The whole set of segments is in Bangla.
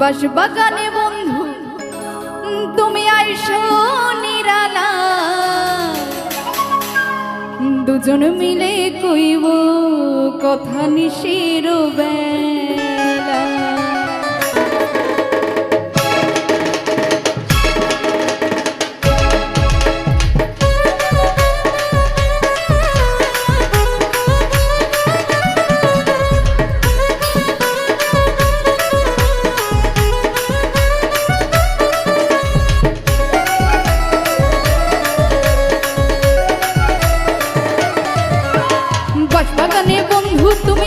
বাস বাগানে বন্ধু তুমি আইসো নিরালা। দুজন মিলে কইব কথা নিশির বেলা বাগানে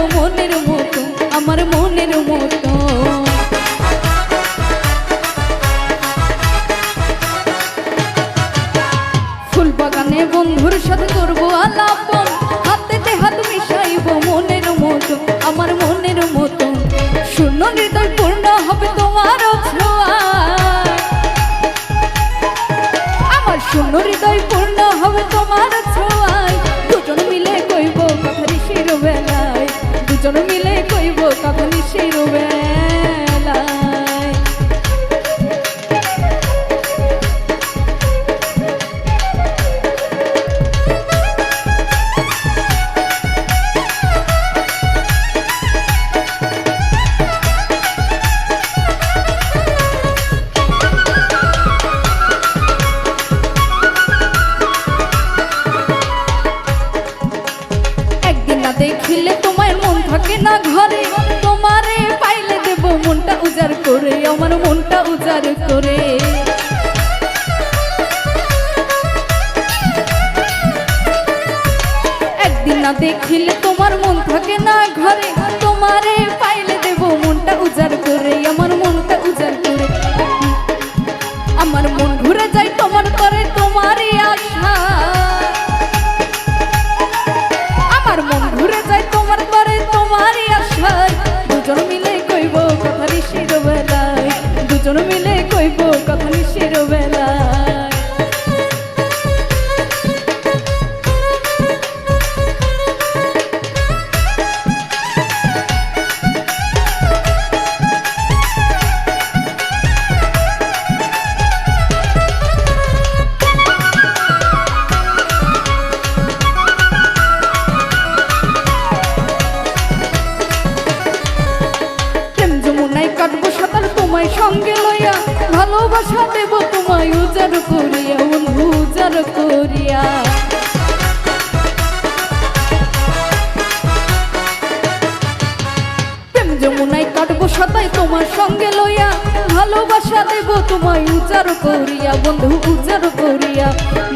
মিশাইব মনের মতো, আমার মনের মতো। ফুল বাগানে বন্ধুর সাথে করব আলাপন হাতেতে হাত মিশাইব মনের মতো, আমার মনের মতো। শূন্য হৃদয় পূর্ণ হবে তোমার আমার শূন্য হৃদয় দুজন মিলে কইব কথা নিশির আমার মনটা উজাড় করে। একদিন না দেখিলে তোমার মন থাকে না ঘরে, তোমারে পাইলে দেব মনটা উজার করে। আমার মনটা সঙ্গে লইয়া ভালোবাসা দেব তোমায় উজার করিয়া উজার করিয়া। তোমার সঙ্গে লইয়া, ভালোবাসা দেব তোমায় উজার করিয়া, বন্ধু উজার করিয়া।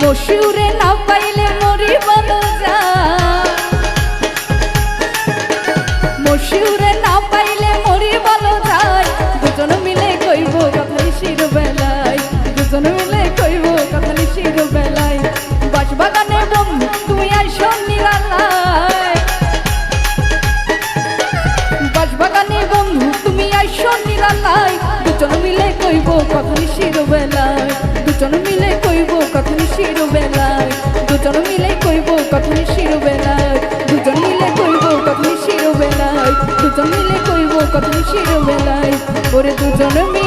মশিউরে না পাইলে মরি যা মশিউরে দুজন মিলে